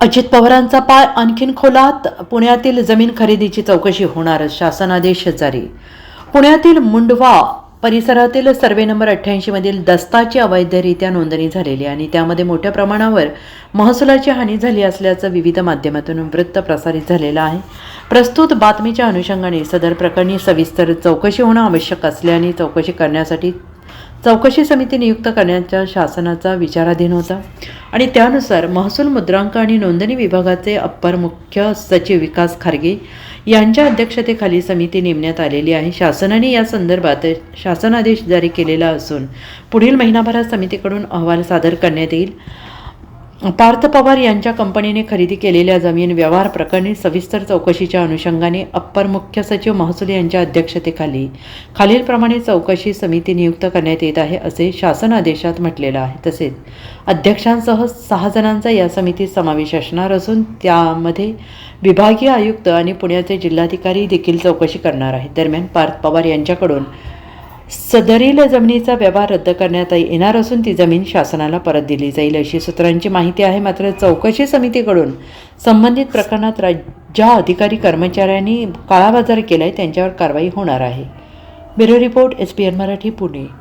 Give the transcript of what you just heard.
अजित पवारांचा पाय आणखीन खोलात. पुण्यातील जमीन खरेदीची चौकशी होणार शासनादेश जारी. पुण्यातील मुंडवा परिसरातील सर्वे नंबर अठ्ठ्याऐंशीमधील दस्ताची अवैधरित्या नोंदणी झालेली आहे आणि त्यामध्ये मोठ्या प्रमाणावर महसुलाची हानी झाली असल्याचं विविध माध्यमातून वृत्त प्रसारित झालेलं आहे. प्रस्तुत बातमीच्या अनुषंगाने सदर प्रकरणी सविस्तर चौकशी होणं आवश्यक असल्याने चौकशी करण्यासाठी चौकशी समिती नियुक्त करण्याच्या शासनाचा विचाराधीन होता. आणि त्यानुसार महसूल मुद्रांक आणि नोंदणी विभागाचे अप्पर मुख्य सचिव विकास खारगे यांच्या अध्यक्षतेखाली समिती नेमण्यात आलेली आहे. शासनाने या संदर्भात शासनादेश जारी केलेला असून पुढील महिनाभरात समितीकडून अहवाल सादर करण्यात येईल. पार्थ पवार यांच्या कंपनीने खरेदी केलेल्या जमीन व्यवहार प्रकरणी सविस्तर चौकशीच्या अनुषंगाने अप्पर मुख्य सचिव महसूल यांच्या अध्यक्षतेखाली खालीलप्रमाणे चौकशी समिती नियुक्त करण्यात येत आहे असे शासन आदेशात म्हटलेलं आहे. तसेच अध्यक्षांसह सहा जणांचा या समितीत समावेश असणार असून त्यामध्ये विभागीय आयुक्त आणि पुण्याचे जिल्हाधिकारी देखील चौकशी करणार आहेत. दरम्यान पार्थ पवार यांच्याकडून सदरील जमिनीचा व्यवहार रद्द करण्यात येणार असून ती जमीन शासनाला परत दिली जाईल अशी सूत्रांची माहिती आहे मात्र चौकशी समितीकडून संबंधित प्रकरणात राज- ज्या अधिकारी कर्मचाऱ्यांनी काळाबाजार केला आहे त्यांच्यावर कारवाई होणार आहे. Bureau report S P N Marathi Pune.